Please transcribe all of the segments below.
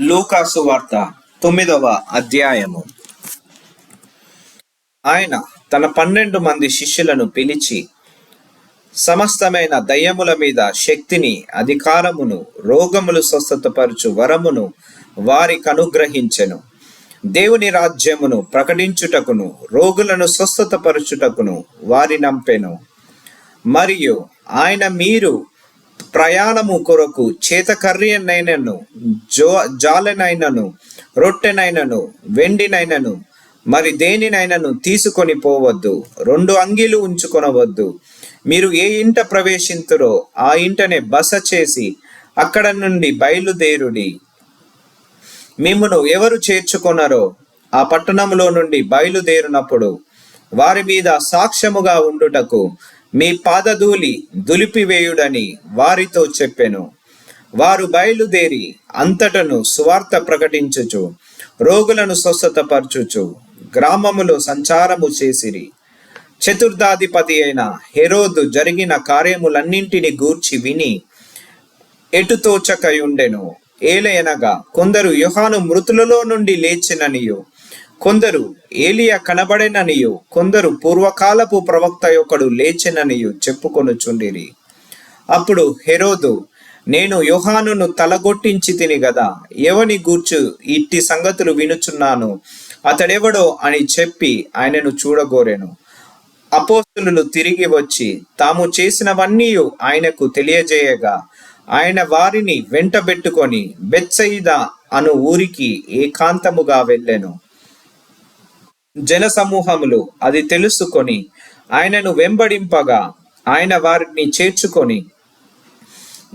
లూకాసు వార్త తొమ్మిదవ అధ్యాయము. ఆయన తన పన్నెండు మంది శిష్యులను పిలిచి సమస్తమైన దయ్యముల మీద శక్తిని అధికారమును రోగములు స్వస్థతపరచు వరమును వారికి అనుగ్రహించెను. దేవుని రాజ్యమును ప్రకటించుటకును రోగులను స్వస్థతపరచుటకును వారి నంపెను. మరియు ఆయన మీరు ప్రయాణము కొరకు చేతకర్రియనైనను జో జాలెనైనను రొట్టెనైనను వెండినైనను మరి దేనినైనను తీసుకొని పోవద్దు. రెండు అంగీలు ఉంచుకొనవద్దు. మీరు ఏ ఇంట ప్రవేశింతురో ఆ ఇంటనే బస చేసి అక్కడ నుండి బయలుదేరుడి. మిమ్మను ఎవరు చేర్చుకొనరో ఆ పట్టణములో నుండి బయలుదేరినప్పుడు వారి మీద సాక్ష్యముగా ఉండుటకు మీ పాదధూలి దులిపివేయుడని వారితో చెప్పెను. వారు బయలుదేరి అంతటను సువార్త ప్రకటించుచు రోగులను స్వస్థతపరచుచు గ్రామములో సంచారము చేసిరి. చతుర్థాధిపతి అయిన హెరోదు జరిగిన కార్యములన్నింటిని గూర్చి విని ఎటుతోచకయుండెను ఏలయనగా కొందరు యుహాను మృతులలో నుండి లేచిననియు. కొందరు ఏలియా కనబడెననియు కొందరు పూర్వకాలపు ప్రవక్త ఒకడు లేచెననియు చెప్పుకొనుచుండిరి. అప్పుడు హెరోదు నేను యోహానును తలగొట్టించి తిని గదా ఎవని గూర్చు ఇట్టి సంగతులు వినుచున్నాను అతడెవడో అని చెప్పి ఆయనను చూడగోరెను. అపోస్తులు తిరిగి వచ్చి తాము చేసినవన్నీ ఆయనకు తెలియజేయగా ఆయన వారిని వెంటబెట్టుకొని బెత్సయిద అను ఊరికి ఏకాంతముగా వెళ్ళెను. జన సమూహములు అది తెలుసుకొని ఆయనను వెంబడింపగా ఆయన వారిని చేర్చుకొని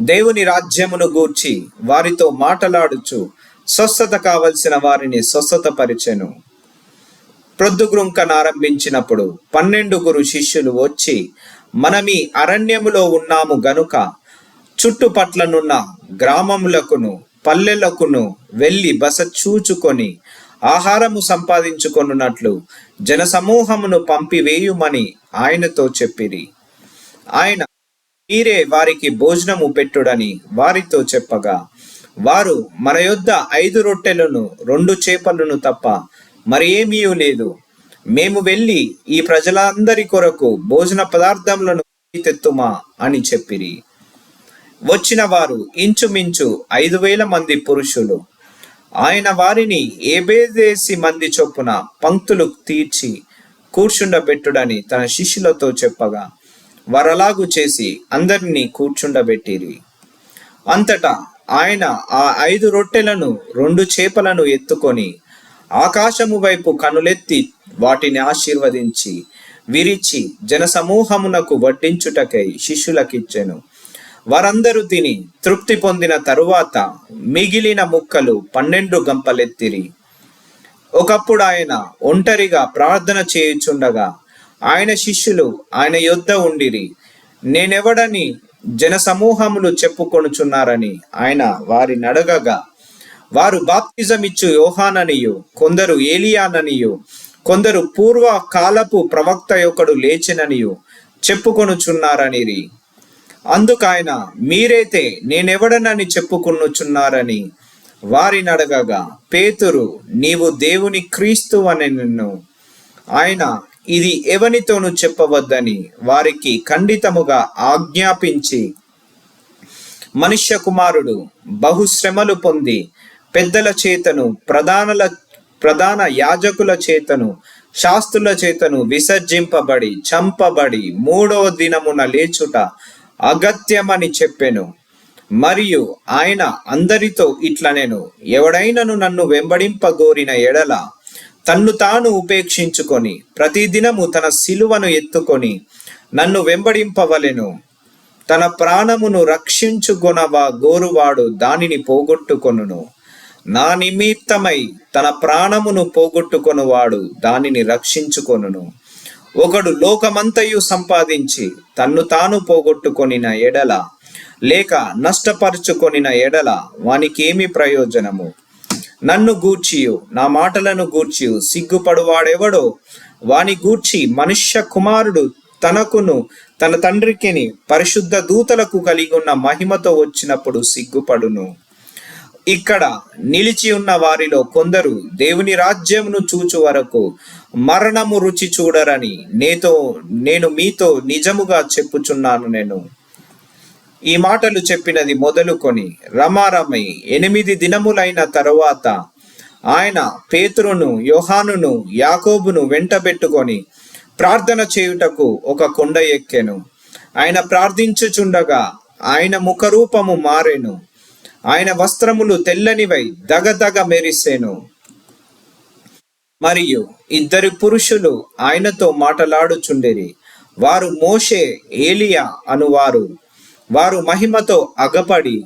దేవుని రాజ్యమును గూర్చి వారితో మాటలాడుచు స్వస్థత కావలసిన వారిని స్వస్థత పరిచెను ప్రొద్దుగ్రుంకనారంభించినప్పుడు పన్నెండుగురు శిష్యులు వచ్చి మనమీ అరణ్యములో ఉన్నాము గనుక చుట్టుపట్లనున్న గ్రామములకును పల్లెలకును వెళ్ళి బస చూచుకొని ఆహారము సంపాదించుకొనున్నట్లు జనసమూహమును పంపివేయుమని ఆయనతో చెప్పిరి. ఆయన మీరే వారికి భోజనము పెట్టుడని వారితో చెప్పగా వారు మన యొద్ద ఐదు రొట్టెలను రెండు చేపలను తప్ప మరేమీయూ లేదు. మేము వెళ్ళి ఈ ప్రజలందరి కొరకు భోజన పదార్థములను తెత్తుమా అని చెప్పిరి. వచ్చిన వారు ఇంచుమించు ఐదు వేల మంది పురుషులు. ఆయన వారిని ఏబేదేసి మంది చొప్పున పంక్తులు తీర్చి కూర్చుండబెట్టుడని తన శిష్యులతో చెప్పగా వరలాగు చేసి అందరినీ కూర్చుండబెట్టిరి. అంతటా ఆయన ఆ ఐదు రొట్టెలను రెండు చేపలను ఎత్తుకొని ఆకాశము వైపు కనులెత్తి వాటిని ఆశీర్వదించి విరిచి జనసమూహమునకు వడ్డించుటకై శిష్యులకిచ్చెను. వారందరూ తిని తృప్తి పొందిన తరువాత మిగిలిన ముక్కలు పన్నెండు గంపలెత్తిరి. ఒకప్పుడు ఆయన ఒంటరిగా ప్రార్థన చేయుచుండగా ఆయన శిష్యులు ఆయన యొద్ద ఉండిరి. నేనెవడని జన సమూహములు చెప్పుకొనుచున్నారని ఆయన వారి నడగగా వారు బాప్తిజం ఇచ్చు యోహాననియు కొందరు ఏలియాననియు కొందరు పూర్వ కాలపు ప్రవక్త యొక్కడు లేచిననియు చెప్పుకొనుచున్నారనిరి. అందుకాయన మీరైతే నేనెవడనని చెప్పుకొనుచున్నారని వారిని అడగగా పేతురు నీవు దేవుని క్రీస్తు అని నిన్ను. ఆయన ఇది ఎవనితోనూ చెప్పవద్దని వారికి ఖండితముగా ఆజ్ఞాపించి మనుష్య కుమారుడు బహుశ్రమలు పొంది పెద్దల చేతను ప్రధానుల ప్రధాన యాజకుల చేతను శాస్త్రుల చేతను విసర్జింపబడి చంపబడి మూడవ దినమున లేచుట అగత్యమని చెప్పెను. మరియు ఆయన అందరితో ఇట్లా నేను ఎవడైనను నన్ను వెంబడింపగోరిన ఎడల తన్ను తాను ఉపేక్షించుకొని ప్రతిదినము తన సిలువను ఎత్తుకొని నన్ను వెంబడింపవలెను. తన ప్రాణమును రక్షించుకొనవా గోరువాడు దానిని పోగొట్టుకొనును. నా నిమిత్తమై తన ప్రాణమును పోగొట్టుకొనువాడు దానిని రక్షించుకొనును. ఒకడు లోకమంతయు సంపాదించి తన్ను తాను పోగొట్టుకొనిన ఎడల లేక నష్టపరుచుకొనిన ఎడల వానికేమి ప్రయోజనము? నన్ను గూర్చియు నా మాటలను గూర్చియు సిగ్గుపడువాడెవడో? వాని గూర్చి మనుష్య కుమారుడు తనకును తన తండ్రికిని పరిశుద్ధ దూతలకు కలిగి ఉన్న మహిమతో వచ్చినప్పుడు సిగ్గుపడును. ఇక్కడ నిలిచి ఉన్న వారిలో కొందరు దేవుని రాజ్యమును చూచు వరకు మరణము రుచి చూడరని నేతో నేను మీతో నిజముగా చెప్పుచున్నాను నేను. ఈ మాటలు చెప్పినది మొదలుకొని రమారమై ఎనిమిది దినములైన తరువాత ఆయన పేతురును యోహానును యాకోబును వెంటబెట్టుకొని ప్రార్థన చేయుటకు ఒక కొండ ఎక్కెను. ఆయన ప్రార్థించుచుండగా ఆయన ముఖరూపము మారెను. ఆయన వస్త్రములు తెల్లనివై దగదగ మెరిసేను. మరియు ఇద్దరు పురుషులు ఆయనతో మాటలాడుచుండిరి. వారు మోషే ఏలియా అనువారు. వారు మహిమతో అగపడి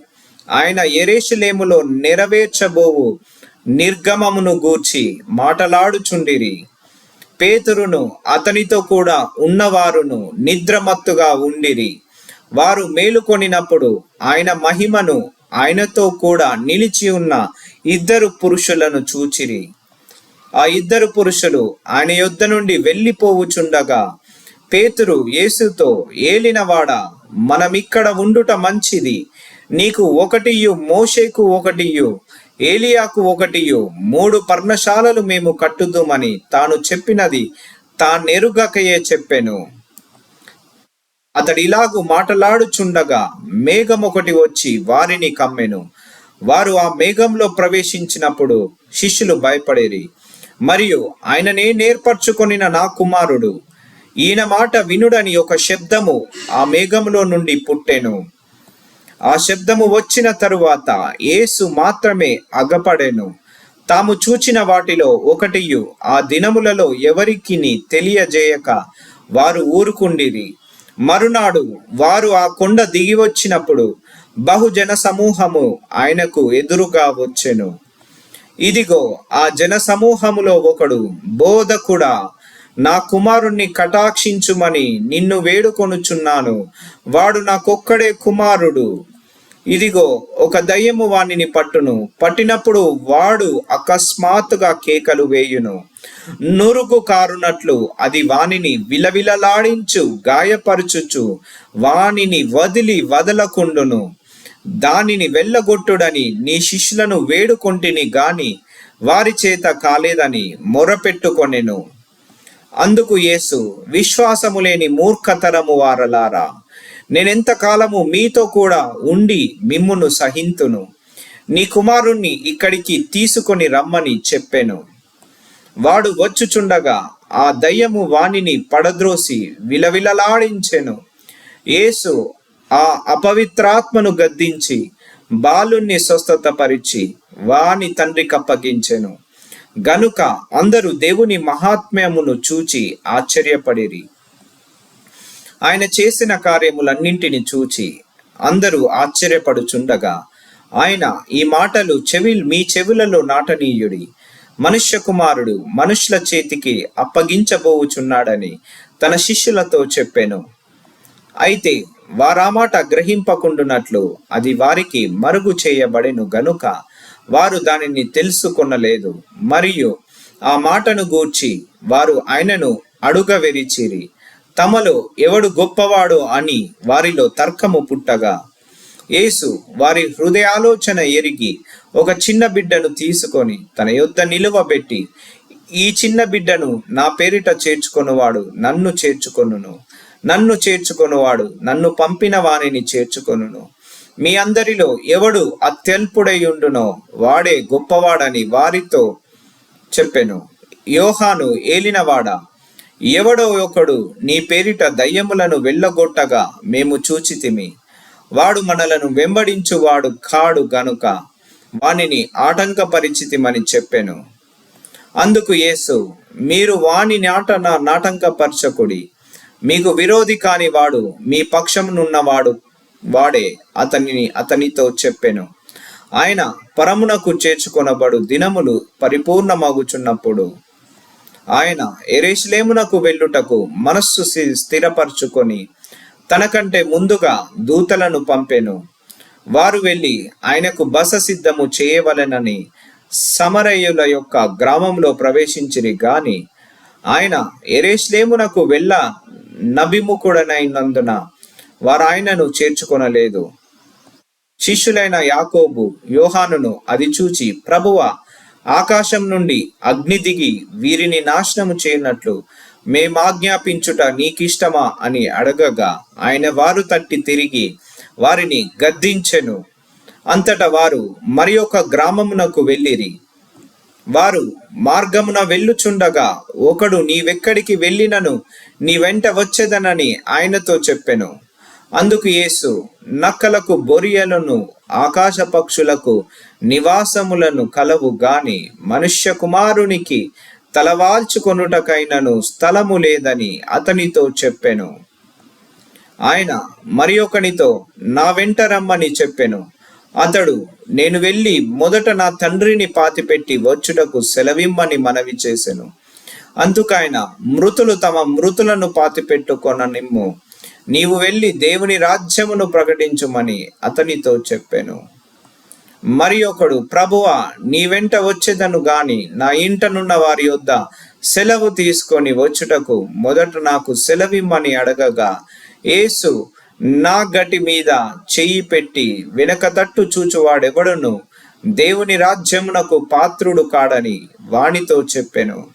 ఆయన ఎరేషులేములో నెరవేర్చబోవు నిర్గమమును గూర్చి మాటలాడుచుండిరి. పేతురును అతనితో కూడా ఉన్నవారును నిద్రమత్తుగా ఉండిరి. వారు మేలుకొనినప్పుడు ఆయన మహిమను ఆయనతో కూడా నిలిచి ఉన్న ఇద్దరు పురుషులను చూచిరి. ఆ ఇద్దరు పురుషులు ఆయన యొద్ద నుండి వెళ్ళిపోవుచుండగా పేతురు యేసుతో ఏలినవాడా మనమిక్కడ ఉండుట మంచిది. నీకు ఒకటియు మోషేకు ఒకటియు ఏలియాకు ఒకటియు మూడు పర్ణశాలలు మేము కట్టుదుమని తాను చెప్పినది. తానెరుగకయే చెప్పెను. అతడు ఇలాగు మాటలాడుచుండగా మేఘం ఒకటి వచ్చి వారిని కమ్మెను. వారు ఆ మేఘంలో ప్రవేశించినప్పుడు శిష్యులు భయపడేరి. మరియు ఆయననే నేర్పరచుకొనిన నా కుమారుడు ఈయన మాట వినుడని ఒక శబ్దము ఆ మేఘంలో నుండి పుట్టెను. ఆ శబ్దము వచ్చిన తరువాత యేసు మాత్రమే అగపడెను. తాము చూచిన వాటిలో ఒకటియు ఆ దినములలో ఎవరికి తెలియజేయక వారు ఊరుకుండిరి. మరునాడు వారు ఆ కొండ దిగి వచ్చినప్పుడు బహుజన సమూహము ఆయనకు ఎదురుగా వచ్చెను. ఇదిగో ఆ జన సమూహములో ఒకడు బోధకుడా నా కుమారుణ్ణి కటాక్షించుమని నిన్ను వేడుకొనుచున్నాను. వాడు నాకొక్కడే కుమారుడు. ఇదిగో ఒక దయ్యము వానిని పట్టును. పట్టినప్పుడు వాడు అకస్మాత్తుగా కేకలు వేయును. నురుగు కారునట్లు అది వానిని విలవిలలాడించు గాయపరుచుచు వానిని వదిలి వదలకుండును. దానిని వెళ్ళగొట్టుడని నీ శిష్యులను వేడుకొంటిని గాని వారి చేత కాలేదని మొరపెట్టుకొనెను. అందుకు యేసు విశ్వాసము లేని మూర్ఖతరము వారలారా. నేనెంత కాలము మీతో కూడా ఉండి మిమ్మును సహింతును. నీ కుమారుణ్ణి ఇక్కడికి తీసుకొని రమ్మని చెప్పెను. వాడు వచ్చుచుండగా ఆ దయ్యము వానిని పడద్రోసి విలవిలలాడించెను. యేసు ఆ అపవిత్రాత్మను గద్దించి బాలుణ్ణి స్వస్థతపరిచి వాని తండ్రి కప్పగించెను. గనుక అందరూ దేవుని మహాత్మ్యమును చూచి ఆశ్చర్యపడిరి. ఆయన చేసిన కార్యములన్నింటిని చూచి అందరూ ఆశ్చర్యపడుచుండగా ఆయన ఈ మాటలు చెవి మీ చెవులలో నాటనీయుడి. మనుష్య కుమారుడు మనుష్యుల చేతికి అప్పగించబోవుచున్నాడని తన శిష్యులతో చెప్పాను. అయితే వారా మాట గ్రహింపకుండునట్లు అది వారికి మరుగు చేయబడెను గనుక వారు దానిని తెలుసుకొనలేదు. మరియు ఆ మాటను గూర్చి వారు ఆయనను అడుగవెరిచిరి తమలో ఎవడు గొప్పవాడు అని వారిలో తర్కము పుట్టగా యేసు వారి హృదయాలోచన ఎరిగి ఒక చిన్న బిడ్డను తీసుకొని తన యొద్ద నిలువబెట్టి ఈ చిన్న బిడ్డను నా పేరిట చేర్చుకొనువాడు నన్ను చేర్చుకొనును. నన్ను చేర్చుకొనువాడు నన్ను పంపిన వానిని చేర్చుకొనును. మీ అందరిలో ఎవడు అత్యల్పుడైయుండునో వాడే గొప్పవాడని వారితో చెప్పెను. యోహాను ఏలినవాడా? ఎవడో ఒకడు నీ పేరిట దయ్యములను వెళ్ళగొట్టగా మేము చూచితిమి. వాడు మనలను వెంబడించువాడు కాడు గనుక వానిని ఆటంకపరిచితిమని చెప్పెను. అందుకు యేసు మీరు వాని నాట నాటంకపరచకుడి. మీకు విరోధి కాని వాడు మీ పక్షమునున్నవాడు వాడే అతనిని అతనితో చెప్పెను. ఆయన పరమునకు చేర్చుకొనబడు దినములు పరిపూర్ణమగుచున్నప్పుడు ఆయన ఎరేషులేమునకు వెళ్ళుటకు మనస్సు స్థిరపరచుకొని తనకంటే ముందుగా దూతలను పంపెను. వారు వెళ్ళి ఆయనకు బస సిద్ధము చేయవలెనని సమరయుల యొక్క గ్రామంలో ప్రవేశించిరి గాని ఆయన ఎరేష్లేమునకు వెళ్ళ నభిముఖుడనైనందున వారు ఆయనను చేర్చుకొనలేదు. శిష్యులైన యాకోబు యోహానును అది చూచి ప్రభువ ఆకాశం నుండి అగ్ని దిగి వీరిని నాశనము చేయనట్లు మేమాజ్ఞాపించుట నీకిష్టమా అని అడగగా ఆయన వారు తట్టి తిరిగి వారిని గద్దించెను. అంతటా వారు మరి ఒక గ్రామమునకు వెళ్ళిరి. వారు మార్గమున వెళ్ళుచుండగా ఒకడు నీవెక్కడికి వెళ్ళినను? నీ వెంట వచ్చేదనని ఆయనతో చెప్పెను. అందుకు యేసు నక్కలకు బొరియలను ఆకాశ పక్షులకు నివాసములను కలవు గాని మనుష్య కుమారునికి తలవాల్చుకొనుటకైనను స్థలము లేదని అతనితో చెప్పెను. ఆయన మరి ఒకనితో నా వెంట రమ్మని చెప్పెను. అతడు నేను వెళ్ళి మొదట నా తండ్రిని పాతిపెట్టి వచ్చుటకు సెలవిమ్మని మనవి చేసెను. అందుకైన మృతులు తమ మృతులను పాతిపెట్టుకొన నిమ్ము నీవు వెళ్ళి దేవుని రాజ్యమును ప్రకటించుమని అతనితో చెప్పాను. మరి ఒకడు ప్రభువా నీ వెంట వచ్చేదను గాని నా ఇంటనున్న వారి యొద్ద సెలవు తీసుకొని వచ్చుటకు మొదట నాకు సెలవిమ్మని అడగగా యేసు నా గటి మీద చెయ్యి పెట్టి వెనక తట్టు చూచువాడెవడును? దేవుని రాజ్యమునకు పాత్రుడు కాడని వానితో చెప్పెను.